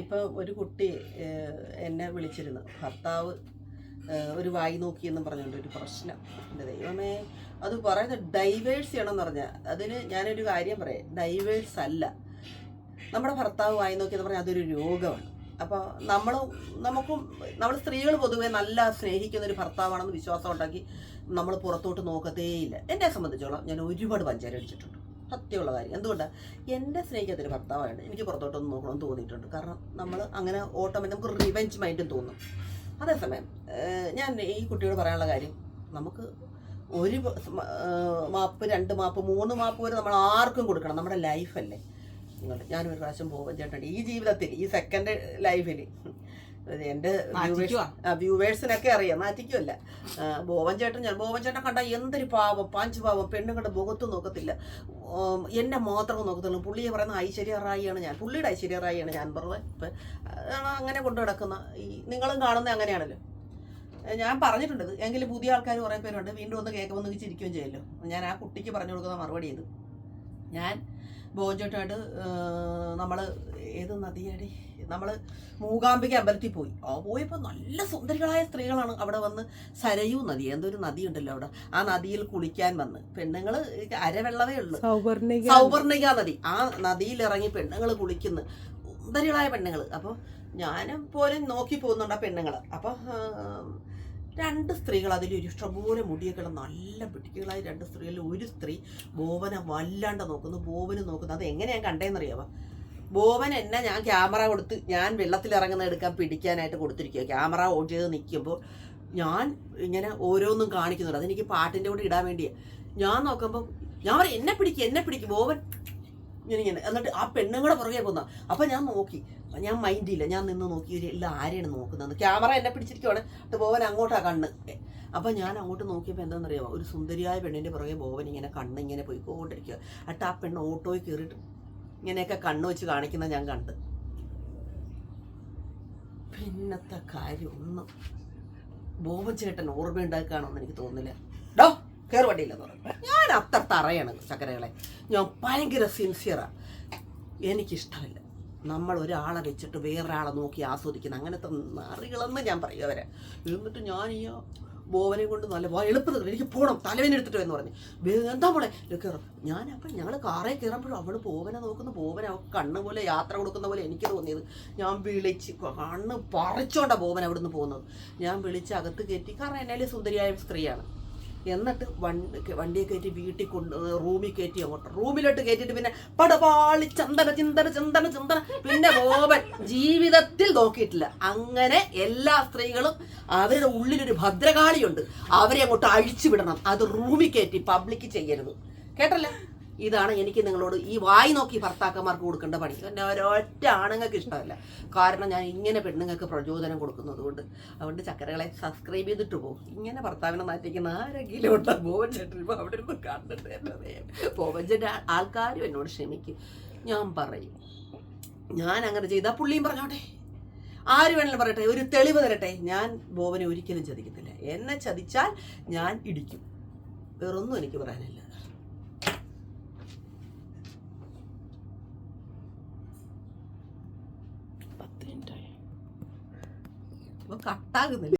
ഇപ്പോൾ ഒരു കുട്ടി എന്നെ വിളിച്ചിരുന്നു. ഭർത്താവ് ഒരു വായി നോക്കിയെന്നും പറഞ്ഞുകൊണ്ട് ഒരു പ്രശ്നം. എന്റെ ദൈവമേ അത് പറയുന്നത് ഡൈവേഴ്സ് ചെയ്യണമെന്ന് പറഞ്ഞാൽ അതിന് ഞാനൊരു കാര്യം പറയാം. ഡൈവേഴ്സ് അല്ല. നമ്മുടെ ഭർത്താവ് വായി നോക്കിയെന്ന് പറഞ്ഞാൽ അതൊരു രോഗമാണ്. അപ്പോൾ നമ്മൾ നമുക്കും നമ്മൾ സ്ത്രീകൾ പൊതുവെ നല്ല സ്നേഹിക്കുന്ന ഒരു ഭർത്താവാണെന്ന് വിശ്വാസം ഉണ്ടാക്കി നമ്മൾ പുറത്തോട്ട് നോക്കത്തേയില്ല. എന്നെ സംബന്ധിച്ചോളം ഞാൻ ഒരുപാട് പഞ്ചാര അടിച്ചിട്ടുണ്ട്. സത്യമുള്ള കാര്യം എന്തുകൊണ്ടാണ് എന്റെ സ്നേഹിക്കത്തിന് ഭർത്താവായിട്ട് എനിക്ക് പുറത്തോട്ടൊന്ന് നോക്കണമെന്ന് തോന്നിയിട്ടുണ്ട്. കാരണം നമ്മൾ അങ്ങനെ ഓട്ടോമാറ്റിക് നമുക്ക് റിവെഞ്ച് മൈൻഡും തോന്നും. അതേസമയം ഞാൻ ഈ കുട്ടിയോട് പറയാനുള്ള കാര്യം നമുക്ക് ഒരു മാപ്പ് രണ്ട് മാപ്പ് മൂന്ന് മാപ്പ് വരെ നമ്മൾ ആർക്കും കൊടുക്കണം. നമ്മുടെ ലൈഫല്ലേ നിങ്ങൾ ഞാനൊരു പ്രാവശ്യം പോകും ചേട്ടൻ ഈ ജീവിതത്തിൽ ഈ സെക്കൻഡ് ലൈഫിൽ എന്റെ? വ്യൂവേഴ്സിനൊക്കെ അറിയാം. മാറ്റിക്കുമല്ല ബോവൻ ചേട്ടൻ ഞാൻ ബോവൻ ചേട്ടൻ കണ്ട എന്തൊരു പാവം പാഞ്ച് പാവം പെണ്ണുങ്ങളുടെ മുഖത്ത് നോക്കത്തില്ല. എന്നെ മാത്രം നോക്കത്തുള്ളൂ. പുള്ളിയെ പറയുന്ന ഐശ്വര്യ റായിയാണ് ഞാൻ. പുള്ളിയുടെ ഐശ്വര്യ റായിയാണ് ഞാൻ പറഞ്ഞത്. ഇപ്പം അങ്ങനെ കൊണ്ടു കിടക്കുന്ന ഈ നിങ്ങളും കാണുന്നത് അങ്ങനെയാണല്ലോ. ഞാൻ പറഞ്ഞിട്ടുണ്ട് എങ്കിലും പുതിയ ആൾക്കാർ കുറേ പേരുണ്ട്. വീണ്ടും ഒന്ന് കേൾക്കുമ്പോൾ ചിരിക്കുകയും ചെയ്യല്ലോ. ഞാൻ ആ കുട്ടിക്ക് പറഞ്ഞു കൊടുക്കുന്ന മറുപടി ഇത്. ഞാൻ ബോജോട്ടായിട്ട് നമ്മൾ ഏത് നദിയടി? നമ്മൾ മൂകാംബിക അമ്പലത്തിൽ പോയി. ആ പോയപ്പോൾ നല്ല സുന്ദരികളായ സ്ത്രീകളാണ് അവിടെ വന്ന് സരയൂ നദി. എന്തൊരു നദി ഉണ്ടല്ലോ അവിടെ. ആ നദിയിൽ കുളിക്കാൻ വന്ന്. പെണ്ണുങ്ങൾ അരവെള്ളവേ ഉള്ളൂ. സൗവർണിക സൗവർണിക നദി. ആ നദിയിൽ ഇറങ്ങി പെണ്ണുങ്ങൾ കുളിക്കുന്നു. സുന്ദരികളായ പെണ്ണുങ്ങൾ അപ്പോൾ ഞാനും പോലും നോക്കി പോകുന്നുണ്ട് ആ പെണ്ണുങ്ങൾ അപ്പോൾ രണ്ട് സ്ത്രീകൾ അതിൽ ഇഷ്ടംപോലെ മുടിയൊക്കെ നല്ല പിടിക്കുകളായ രണ്ട് സ്ത്രീകളിൽ ഒരു സ്ത്രീ ബോവനെ വല്ലാണ്ട് നോക്കുന്നു. ബോവന് നോക്കുന്നു. അത് എങ്ങനെ ഞാൻ കണ്ടേന്നറിയാവ? ബോവൻ എന്നെ ഞാൻ ക്യാമറ കൊടുത്ത് ഞാൻ വെള്ളത്തിൽ ഇറങ്ങുന്ന എടുക്കാൻ പിടിക്കാനായിട്ട് കൊടുത്തിരിക്കുക ക്യാമറ ഓൺ ചെയ്ത് നിൽക്കുമ്പോൾ ഞാൻ ഇങ്ങനെ ഓരോന്നും കാണിക്കുന്നുണ്ട്. അതെനിക്ക് പാട്ടിന്റെ കൂടെ ഇടാൻ വേണ്ടിയാണ് ഞാൻ നോക്കുമ്പോൾ ഞാൻ എന്നെ പിടിക്കും എന്നെ പിടിക്കും ബോവൻ ഇങ്ങനെ എന്നിട്ട് ആ പെണ്ണുങ്ങളെ പുറകെ പോകുന്ന അപ്പം ഞാൻ നോക്കി. ഞാൻ മൈൻഡ് ഇല്ല. ഞാൻ നിന്ന് നോക്കി ഒരു എല്ലാം ആരെയാണ് നോക്കുന്നത് ക്യാമറ എന്നെ പിടിച്ചിരിക്കുവാണ്. എന്നിട്ട് ബോവൻ അങ്ങോട്ടാ കണ്ണ്. അപ്പം ഞാൻ അങ്ങോട്ട് നോക്കിയപ്പോൾ എന്താണെന്നറിയാമോ ഒരു സുന്ദരിയായ പെണ്ണിന്റെ പുറകെ ബോവൻ ഇങ്ങനെ കണ്ണ് ഇങ്ങനെ പോയിക്കൊണ്ടിരിക്കുക എന്നിട്ട് ആ പെണ്ണ് ഓട്ടോയിൽ കയറിയിട്ട് ഇങ്ങനെയൊക്കെ കണ്ണ് വെച്ച് കാണിക്കുന്ന ഞാൻ കണ്ട്. പിന്നത്തെ കാര്യം ഒന്നും ബോബൻ ചേട്ടൻ ഓർമ്മയുണ്ടാക്കുകയാണെന്ന് എനിക്ക് തോന്നുന്നില്ല. ഡോ കയറി വണ്ടിയില്ല ഞാൻ അത്ര തറയാണ് ചക്കരകളെ. ഞാൻ ഭയങ്കര സിൻസിയറാണ് എനിക്കിഷ്ടമില്ല. നമ്മൾ ഒരാളെ വെച്ചിട്ട് വേറൊരാളെ നോക്കി ആസ്വദിക്കുന്ന അങ്ങനത്തെ നാറികളെന്ന് ഞാൻ പറയും അവരെ. എന്നിട്ട് ഞാൻ ഈ ബോവനെ കൊണ്ട് നല്ല എളുപ്പത്തിൽ എനിക്ക് പോകണം തലവേന എടുത്തിട്ട് എന്ന് പറഞ്ഞു. "വേ- എന്താ മോളെ? കയറും ഞാൻ അപ്പം ഞങ്ങൾ കാറേ കയറുമ്പോഴും അവൾ ബോവനെ നോക്കുന്ന ബോവനെ കണ്ണ് പോലെ യാത്ര കൊടുക്കുന്ന പോലെ എനിക്ക് തോന്നിയത് ഞാൻ വിളിച്ച് കണ്ണ് പറിച്ചോണ്ടാണ് ബോവൻ അവിടുന്ന് പോകുന്നത്. ഞാൻ വിളിച്ച് അകത്ത് കയറ്റി കാരണം എന്നാലും സുന്ദരിയായ സ്ത്രീയാണ്. എന്നിട്ട് വണ്ടി വണ്ടിയെ കയറ്റി വീട്ടിൽ കൊണ്ട് റൂമിൽ കയറ്റി അങ്ങോട്ട്. റൂമിലോട്ട് കയറ്റിയിട്ട് പിന്നെ പടപാളി ചന്ദന ചിന്തന ചിന്തന ചിന്തന പിന്നെ ബോബൻ ജീവിതത്തിൽ നോക്കിയിട്ടില്ല. അങ്ങനെ എല്ലാ സ്ത്രീകളും അവരുടെ ഉള്ളിലൊരു ഭദ്രകാളിയുണ്ട്. അവരെ അങ്ങോട്ട് അഴിച്ചു വിടണം. അത് റൂമിൽ കയറ്റി പബ്ലിക് ചെയ്യരുത്. കേട്ടല്ല? ഇതാണ് എനിക്ക് നിങ്ങളോട് ഈ വായി നോക്കി ഭർത്താക്കന്മാർക്ക് കൊടുക്കേണ്ട പണി. എന്റെ ഒരൊറ്റ ആണുങ്ങൾക്ക് ഇഷ്ടമല്ല. കാരണം ഞാൻ ഇങ്ങനെ പെണ്ണുങ്ങൾക്ക് പ്രചോദനം കൊടുക്കുന്നത് കൊണ്ട്. അതുകൊണ്ട് ചക്കരകളെ സബ്സ്ക്രൈബ് ചെയ്തിട്ട് പോകും ഇങ്ങനെ ഭർത്താവിനെ നാറ്റിക്കുന്ന ആരെങ്കിലും ഉണ്ടോ? ബോവൻ ചേട്ടൻ അവിടെ ഇരുന്ന് കണ്ടിട്ട് ബോവൻ ചേട്ടൻ ആൾക്കാരും എന്നോട് ക്ഷമിക്കും. ഞാൻ പറയും. ഞാൻ അങ്ങനെ ചെയ്താൽ പുള്ളിയും പറഞ്ഞോട്ടെ. ആര് വേണമെങ്കിലും പറയട്ടെ. ഒരു തെളിവ് തരട്ടെ. ഞാൻ ബോവനെ ഒരിക്കലും ചതിക്കത്തില്ല. എന്നെ ചതിച്ചാൽ ഞാൻ ഇടിക്കും. വേറൊന്നും എനിക്ക് പറയാനില്ല. കട്ടാകുന്നില്ല